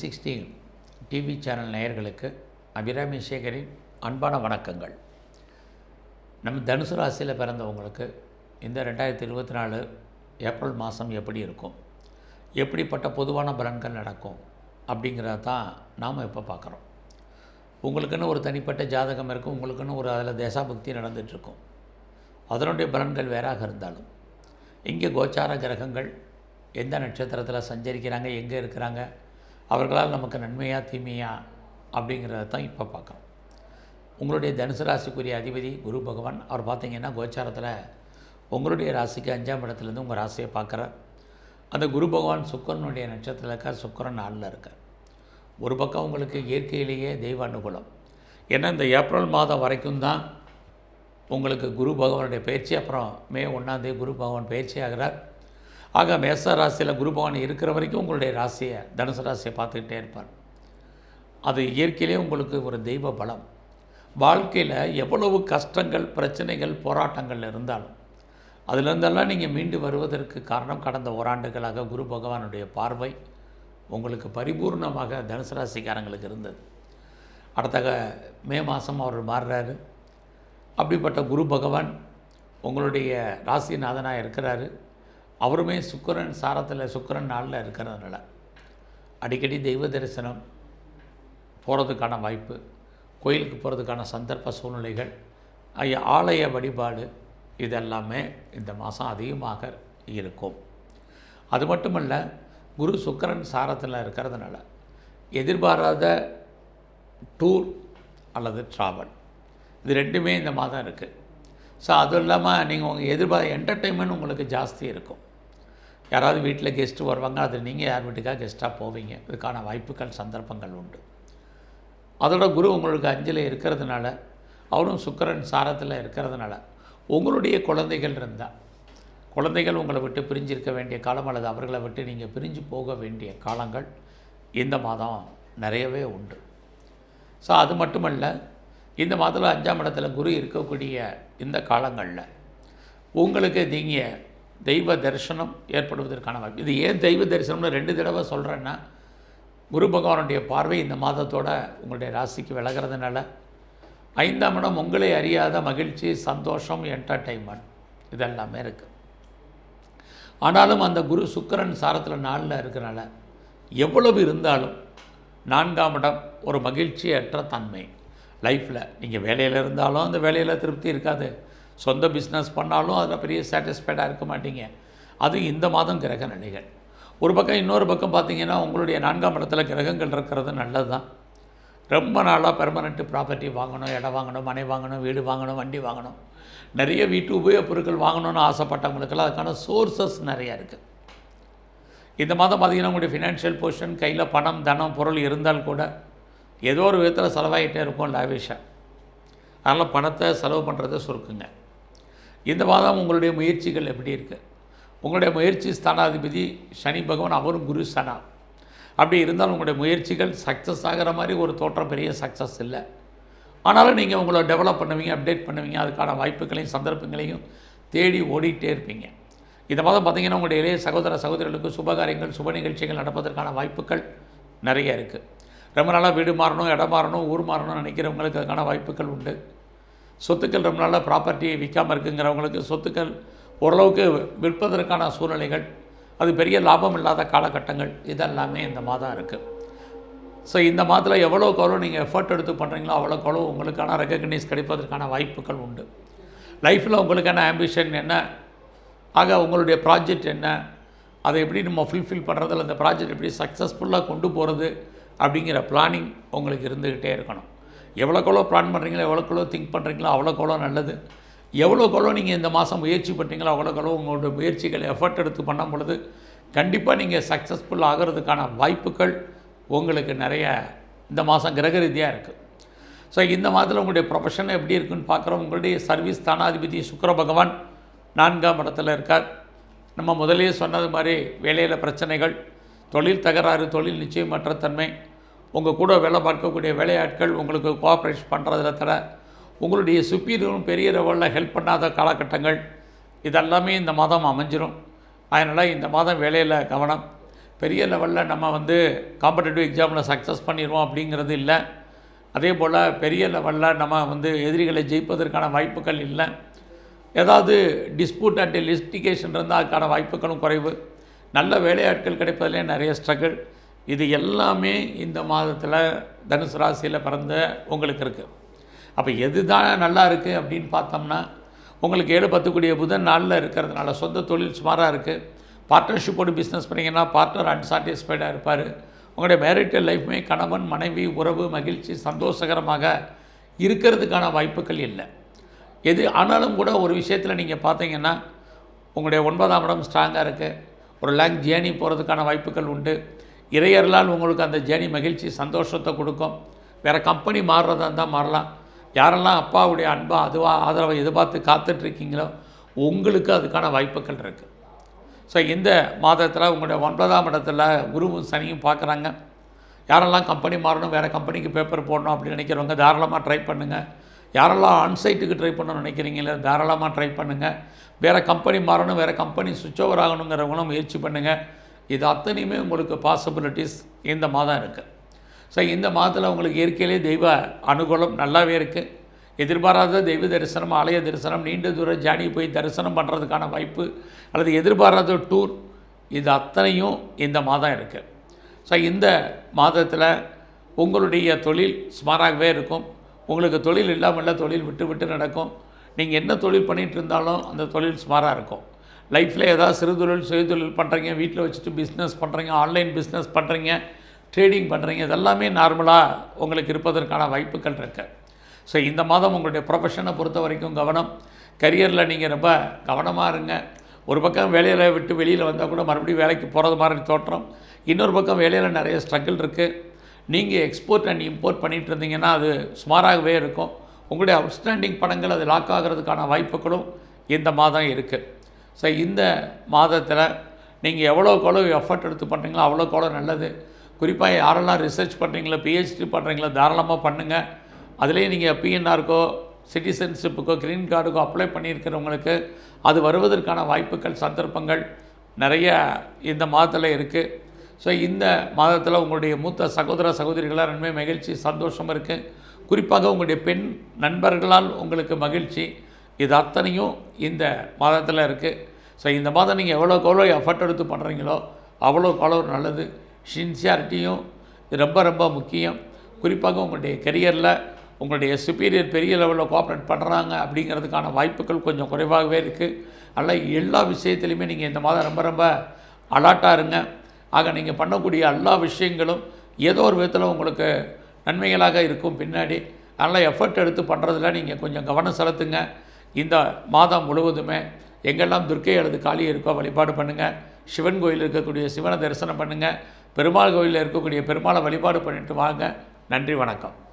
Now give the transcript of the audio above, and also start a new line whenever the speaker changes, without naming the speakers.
Sixty TV channel நேயர்களுக்கு அபிராமி சேகரின் அன்பான வணக்கங்கள். நம்ம தனுசு ராசியில் பிறந்தவங்களுக்கு இந்த ரெண்டாயிரத்தி இருபத்தி நாலு ஏப்ரல் மாதம் எப்படி இருக்கும்? எப்படிப்பட்ட பொதுவான பலன்கள் நடக்கும்? அப்படிங்கிறத தான் நாம் இப்போ பார்க்குறோம். உங்களுக்குன்னு ஒரு தனிப்பட்ட ஜாதகம் இருக்கும் உங்களுக்குன்னு ஒரு அதில் தேசாபக்தி நடந்துகிட்ருக்கும் அதனுடைய பலன்கள் வேறாக இருந்தாலும் இங்கே கோச்சார கிரகங்கள் எந்த நட்சத்திரத்தில் சஞ்சரிக்கிறாங்க எங்கே இருக்கிறாங்க அவர்களால் நமக்கு நன்மையா தீமையா அப்படிங்கிறத தான் இப்போ பார்க்கணும் உங்களுடைய தனுசு ராசிக்குரிய அதிபதி குரு பகவான் அவர் பார்த்தீங்கன்னா கோச்சாரத்தில் உங்களுடைய ராசிக்கு அஞ்சாம் இடத்துலேருந்து உங்கள் ராசியை பார்க்குறார். அந்த குரு பகவான் சுக்கரனுடைய நட்சத்திரத்தில் இருக்கார் சுக்கரன் நாளில் இருக்கார். ஒரு பக்கம் உங்களுக்கு இயற்கையிலேயே தெய்வ அனுகூலம். ஏன்னா இந்த ஏப்ரல் மாதம் வரைக்கும் தான் உங்களுக்கு குரு பகவானுடைய பயிற்சி அப்புறம் மே ஒன்றாந்தேதி குரு பகவான் பயிற்சி ஆகிறார். ஆக மேச ராசியில் குரு பகவான் இருக்கிற வரைக்கும் உங்களுடைய ராசியை தனுசு ராசியை பார்த்துக்கிட்டே இருப்பார். அது இயற்கையிலே உங்களுக்கு ஒரு தெய்வ பலம். வாழ்க்கையில் எவ்வளவு கஷ்டங்கள் பிரச்சனைகள் போராட்டங்கள் இருந்தாலும் அதிலிருந்தெல்லாம் நீங்கள் மீண்டு வருவதற்கு காரணம் கடந்த ஓராண்டுகளாக குரு பகவானுடைய பார்வை உங்களுக்கு பரிபூர்ணமாக தனுசு ராசிக்காரங்களுக்கு இருந்தது. அடுத்த மே மாதம் அவர் மாறுறாரு. அப்படிப்பட்ட குரு பகவான் உங்களுடைய ராசிநாதனாக இருக்கிறாரு. அவருமே சுக்கிரன் சாரத்தில் சுக்கிரன் நாளில் இருக்கிறதுனால அடிக்கடி தெய்வ தரிசனம் போகிறதுக்கான வாய்ப்பு கோயிலுக்கு போகிறதுக்கான சந்தர்ப்ப சூழ்நிலைகள் ஆலய வழிபாடு இதெல்லாமே இந்த மாதம் அதிகமாக இருக்கும். அது மட்டுமல்ல குரு சுக்கரன் சாரத்தில் இருக்கிறதுனால எதிர்பாராத டூர் அல்லது ட்ராவல் இது ரெண்டுமே இந்த மாதம் இருக்குது ஸோ அதுவும் இல்லாமல் நீங்கள் உங்கள் எதிர்பார்த்த என்டர்டெயின்மெண்ட் உங்களுக்கு ஜாஸ்தி இருக்கும். யாராவது வீட்டில் கெஸ்ட்டு வருவாங்க அது நீங்கள் யார் வீட்டுக்காக கெஸ்ட்டாக போவீங்க? இதுக்கான வாய்ப்புகள் சந்தர்ப்பங்கள் உண்டு. அதோட குரு உங்களுக்கு அஞ்சில் இருக்கிறதுனால அவரும் சுக்கிரன் சாரத்தில் இருக்கிறதுனால உங்களுடைய குழந்தைகள் இருந்தால் குழந்தைகள் உங்களை விட்டு பிரிஞ்சிருக்க வேண்டிய காலம் அல்லது அவர்களை விட்டு நீங்கள் பிரிஞ்சு போக வேண்டிய காலங்கள் இந்த மாதம் நிறையவே உண்டு. ஸோ அது மட்டுமல்ல இந்த மாதத்தில் அஞ்சாம் இடத்துல குரு இருக்கக்கூடிய இந்த காலங்களில் உங்களுக்கு நீங்கள் தெய்வ தரிசனம் ஏற்படுவதற்கான வாய்ப்பு. இது ஏன் தெய்வ தரிசனம்னு ரெண்டு தடவை சொல்கிறேன்னா குரு பகவானுடைய பார்வை இந்த மாதத்தோட உங்களுடைய ராசிக்கு விலகிறதுனால ஐந்தாம் இடம் உங்களை அறியாத மகிழ்ச்சி சந்தோஷம் என்டர்டைன்மெண்ட் இதெல்லாமே இருக்குது ஆனாலும் அந்த குரு சுக்கிரன் சாரத்தில் நாளில் இருக்கிறனால எவ்வளவு இருந்தாலும் நான்காம் இடம் ஒரு மகிழ்ச்சியற்ற தன்மை. லைஃப்பில். நீங்கள் வேலையில் இருந்தாலும் அந்த வேலையில் திருப்தி இருக்காது. சொந்த பிஸ்னஸ் பண்ணாலும் அதில் பெரிய சாட்டிஸ்ஃபைடாக இருக்க மாட்டீங்க. அது இந்த மாதம் கிரக நிலைகள். ஒரு பக்கம் இன்னொரு பக்கம் பார்த்தீங்கன்னா உங்களுடைய நான்காம் இடத்துல கிரகங்கள் இருக்கிறது நல்லது தான். ரொம்ப நாளாக பெர்மனெண்ட்டு ப்ராப்பர்ட்டி வாங்கணும் இடம் வாங்கணும் மனை வாங்கணும் வீடு வாங்கணும் வண்டி வாங்கணும். நிறைய வீட்டு உபயோகப் பொருட்கள் வாங்கணும்னு ஆசைப்பட்டவங்களுக்கெல்லாம் அதுக்கான சோர்சஸ் நிறையா இருக்குது இந்த மாதம் பார்த்தீங்கன்னா உங்களுடைய ஃபினான்ஷியல் பொசிஷன் கையில் பணம் தனம் பொருள் இருந்தால் கூட ஏதோ ஒரு விதத்தில் செலவாகிட்டே இருக்கும் லாவிஷா அதனால் பணத்தை செலவு பண்ணுறதை சுருக்குங்க. இந்த மாதம் உங்களுடைய முயற்சிகள் எப்படி இருக்குது உங்களுடைய முயற்சி ஸ்தானாதிபதி சனி பகவான் அவரும் குரு சனா. அப்படி இருந்தாலும் உங்களுடைய முயற்சிகள் சக்ஸஸ் ஆகிற மாதிரி ஒரு தோற்றம் பெரிய சக்ஸஸ் இல்லை. ஆனாலும் நீங்கள் உங்களை டெவலப் பண்ணுவீங்க அப்டேட் பண்ணுவீங்க அதுக்கான வாய்ப்புகளையும் சந்தர்ப்பங்களையும் தேடி ஓடிட்டே இருப்பீங்க. இந்த மாதம் பார்த்தீங்கன்னா உங்களுடைய இளைய சகோதர சகோதரிகளுக்கு சுபகாரியங்கள் சுப நிகழ்ச்சிகள் நடப்பதற்கான வாய்ப்புகள் நிறைய இருக்குது ரொம்ப நாளாக வீடு மாறணும் இடம் மாறணும் ஊர் மாறணும்னு நினைக்கிறவங்களுக்கு அதுக்கான வாய்ப்புகள் உண்டு. சொத்துக்கள் ரொம்ப நாளாக ப்ராப்பர்ட்டி விற்காமல் இருக்குங்கிறவங்களுக்கு சொத்துக்கள் ஓரளவுக்கு விற்பதற்கான சூழ்நிலைகள் அது பெரிய லாபம் இல்லாத காலகட்டங்கள் இதெல்லாமே இந்த மாதம் இருக்குது ஸோ இந்த மாதத்தில் எவ்வளோக்கு எவ்வளோ நீங்கள் எஃபர்ட் எடுத்து பண்ணுறீங்களோ அவ்வளோக்கு எவ்வளோ உங்களுக்கான ரெக்கக்னைஸ் கிடைப்பதற்கான வாய்ப்புகள் உண்டு. லைஃப்பில் உங்களுக்கான ஆம்பிஷன் என்ன? ஆக உங்களுடைய ப்ராஜெக்ட் என்ன? அதை எப்படி நம்ம ஃபுல்ஃபில் பண்ணுறதில் அந்த ப்ராஜெக்ட் எப்படி சக்ஸஸ்ஃபுல்லாக கொண்டு போகிறது அப்படிங்கிற பிளானிங் உங்களுக்கு இருந்துக்கிட்டே இருக்கணும். எவ்வளோக்கெவ்வளோ பிளான் பண்ணுறீங்களோ எவ்வளோக்கெவ்வளோ திங்க் பண்ணுறீங்களோ அவ்வளோக்கெவ்வளோ நல்லது. எவ்வளோக்கெவ்வளோ நீங்கள் இந்த மாதம் முயற்சி பண்ணுறீங்களோ அவ்வளோக்கெவ்வளோ உங்களோட முயற்சிகள் எஃபர்ட் எடுத்து பண்ணும் பொழுது கண்டிப்பாக நீங்கள் சக்ஸஸ்ஃபுல் ஆகிறதுக்கான வாய்ப்புகள் உங்களுக்கு நிறைய இந்த மாதம் கிரக ரீதியாக இருக்குது ஸோ இந்த மாதத்தில் உங்களுடைய ப்ரொஃபஷன் எப்படி இருக்குன்னு பார்க்குறோம். உங்களுடைய சர்வீஸ் ஸ்தானாதிபதி சுக்கர பகவான் நான்காம் இடத்துல இருக்கார். நம்ம முதலே சொன்னது மாதிரி வேலையில் பிரச்சனைகள் தொழில் தகராறு தொழில் நிச்சயமற்ற தன்மை உங்கள் கூட வேலை பார்க்கக்கூடிய வேலையாட்கள் உங்களுக்கு கோஆப்ரேஷன் பண்ணுறதுல தட உங்களுடைய சுப்பீரியரும் பெரிய லெவலில் ஹெல்ப் பண்ணாத காலகட்டங்கள் இதெல்லாமே இந்த மாதம் அமைஞ்சிரும். அதனால் இந்த மாதம் வேலையில் கவனம். பெரிய லெவலில் நம்ம வந்து காம்படேட்டிவ் எக்ஸாமில் சக்ஸஸ் பண்ணிடுவோம் அப்படிங்கிறது இல்லை. அதே போல் பெரிய லெவலில் நம்ம வந்து எதிரிகளை ஜெயிப்பதற்கான வாய்ப்புகள் இல்லை. ஏதாவது டிஸ்பியூட் அண்ட் லிஸ்டிகேஷன் இருந்தால் அதுக்கான வாய்ப்புகளும் குறைவு. நல்ல வேலையாட்கள் கிடைப்பதிலே நிறைய ஸ்ட்ரகிள் இது எல்லாமே இந்த மாதத்தில் தனுசு ராசியில் பிறந்த உங்களுக்கு இருக்குது அப்போ எது தான் நல்லா இருக்குது அப்படின்னு பார்த்தோம்னா உங்களுக்கு ஏழு பத்துக்குடிய புதன் நாளில் இருக்கிறதுனால சொந்த தொழில் சுமாராக இருக்குது பார்ட்னர்ஷிப்போடு பிஸ்னஸ் பண்ணிங்கன்னா பார்ட்னர் அன்சாட்டிஸ்ஃபைடாக இருப்பார். உங்களுடைய மேரிட்டல் லைஃப்மே கணவன் மனைவி உறவு மகிழ்ச்சி சந்தோஷகரமாக இருக்கிறதுக்கான வாய்ப்புகள் இல்லை. எது ஆனாலும் கூட ஒரு விஷயத்தில் நீங்கள் பார்த்தீங்கன்னா உங்களுடைய ஒன்பதாம் இடம் ஸ்ட்ராங்காக இருக்குது ஒரு லாங் ஜேர்னி போகிறதுக்கான வாய்ப்புகள் உண்டு. இறையர்களால் உங்களுக்கு அந்த ஜேர்னி மகிழ்ச்சி சந்தோஷத்தை கொடுக்கும். வேறு கம்பெனி மாறுறதா இருந்தால் மாறலாம். யாரெல்லாம் அப்பாவுடைய அன்பா அதுவாக ஆதரவை எதிர்பார்த்து காத்துட்ருக்கீங்களோ உங்களுக்கு அதுக்கான வாய்ப்புகள் இருக்குது ஸோ இந்த மாதத்தில் உங்களுடைய ஒன்பதாம் இடத்துல குருவும் சனியும் பார்க்குறாங்க யாரெல்லாம் கம்பெனி மாறணும் வேறு கம்பெனிக்கு பேப்பர் போடணும் அப்படின்னு நினைக்கிறவங்க தாராளமாக ட்ரை பண்ணுங்கள் யாரெல்லாம் ஆன்சைட்டுக்கு ட்ரை பண்ணணும்னு நினைக்கிறீங்களோ தாராளமாக ட்ரை பண்ணுங்கள் வேறு கம்பெனி மாறணும் வேறு கம்பெனி சுவிட்ச் ஓவர் ஆகணுங்கிறவங்களும் முயற்சி பண்ணுங்கள் இது அத்தனையுமே உங்களுக்கு பாசிபிலிட்டிஸ் இந்த மாதம் இருக்குது ஸோ இந்த மாதத்தில் உங்களுக்கு இயற்கையிலே தெய்வ அனுகூலம் நல்லாவே இருக்குது எதிர்பாராத தெய்வ தரிசனம் ஆலய தரிசனம் நீண்ட தூர ஜானி போய் தரிசனம் பண்ணுறதுக்கான வாய்ப்பு அல்லது எதிர்பாராத டூர் இது அத்தனையும் இந்த மாதம் இருக்குது ஸோ இந்த மாதத்தில் உங்களுடைய தொழில் சுமாராகவே இருக்கும். உங்களுக்கு தொழில் இல்லாமல் தொழில் விட்டு விட்டு நடக்கும். நீங்கள் என்ன தொழில் பண்ணிகிட்டு இருந்தாலும் அந்த தொழில் சுமாராக இருக்கும். லைஃப்பில் ஏதாவது சிறு தொழில் சுய பண்ணுறீங்க வீட்டில் வச்சுட்டு பிஸ்னஸ் பண்ணுறீங்க ஆன்லைன் பிஸ்னஸ் பண்ணுறீங்க ட்ரேடிங் பண்ணுறீங்க இதெல்லாமே நார்மலாக உங்களுக்கு இருப்பதற்கான வாய்ப்புகள் இருக்குது ஸோ இந்த மாதம் உங்களுடைய ப்ரொஃபஷனை பொறுத்த வரைக்கும் கவனம். கரியரில் நீங்கள் ரொம்ப கவனமாக இருங்க. ஒரு பக்கம் வேலையில் விட்டு வெளியில் வந்தால் கூட மறுபடியும் வேலைக்கு போகிறது மாதிரி தோற்றம். இன்னொரு பக்கம் வேலையில் நிறைய ஸ்ட்ரகிள் இருக்குது நீங்கள் எக்ஸ்போர்ட் அண்ட் இம்போர்ட் பண்ணிகிட்டு இருந்தீங்கன்னா அது சுமாராகவே இருக்கும். உங்களுடைய அவுட்ஸ்டாண்டிங் படங்கள் அது லாக் ஆகிறதுக்கான வாய்ப்புகளும் இந்த மாதம் இருக்குது ஸோ இந்த மாதத்தில் நீங்கள் எவ்வளோக்கு எவ்வளோ எஃபர்ட் எடுத்து பண்ணுறீங்களோ அவ்வளோக்கு எவ்வளோ நல்லது. குறிப்பாக யாரெல்லாம் ரிசர்ச் பண்ணுறீங்களோ பிஹெச்டி பண்ணுறீங்களோ தாராளமாக பண்ணுங்கள் அதுலேயே நீங்கள் பிஎன்ஆருக்கோ சிட்டிசன்ஷிப்புக்கோ க்ரீன் கார்டுக்கோ அப்ளை பண்ணியிருக்கிறவங்களுக்கு அது வருவதற்கான வாய்ப்புகள் சந்தர்ப்பங்கள் நிறைய இந்த மாதத்தில் இருக்குது ஸோ இந்த மாதத்தில் உங்களுடைய மூத்த சகோதர சகோதரிகளாக நன்மை மகிழ்ச்சி சந்தோஷம் இருக்குது குறிப்பாக உங்களுடைய பெண் நண்பர்களால் உங்களுக்கு மகிழ்ச்சி. இது அத்தனையும் இந்த மாதத்தில் இருக்குது ஸோ இந்த மாதம் நீங்கள் எவ்வளோக்கு எவ்வளோ எஃபர்ட் எடுத்து பண்ணுறீங்களோ அவ்வளோக்கு அவ்வளோ நல்லது. சின்சியாரிட்டியும் ரொம்ப ரொம்ப முக்கியம். குறிப்பாக உங்களுடைய கெரியரில் உங்களுடைய சுப்பீரியர் பெரிய லெவலில் கோஆப்ரேட் பண்ணுறாங்க அப்படிங்கிறதுக்கான வாய்ப்புகள் கொஞ்சம் குறைவாகவே இருக்குது அதனால் எல்லா விஷயத்துலையுமே நீங்கள் இந்த மாதம் ரொம்ப ரொம்ப அலாட்டாக இருங்க. ஆக நீங்கள் பண்ணக்கூடிய எல்லா விஷயங்களும் ஏதோ ஒரு விதத்தில் உங்களுக்கு நன்மைகளாக இருக்கும் பின்னாடி. அதனால் எஃபர்ட் எடுத்து பண்ணுறதுல நீங்கள் கொஞ்சம் கவனம் செலுத்துங்க. இந்த மாதம் முழுவதுமே எங்கெல்லாம் துர்க்கை அல்லது காளி இருக்கோ வழிபாடு பண்ணுங்கள் சிவன் கோயில் இருக்கக்கூடிய சிவனை தரிசனம் பண்ணுங்கள் பெருமாள் கோயிலில் இருக்கக்கூடிய பெருமாளை வழிபாடு பண்ணிட்டு வாங்க. நன்றி வணக்கம்.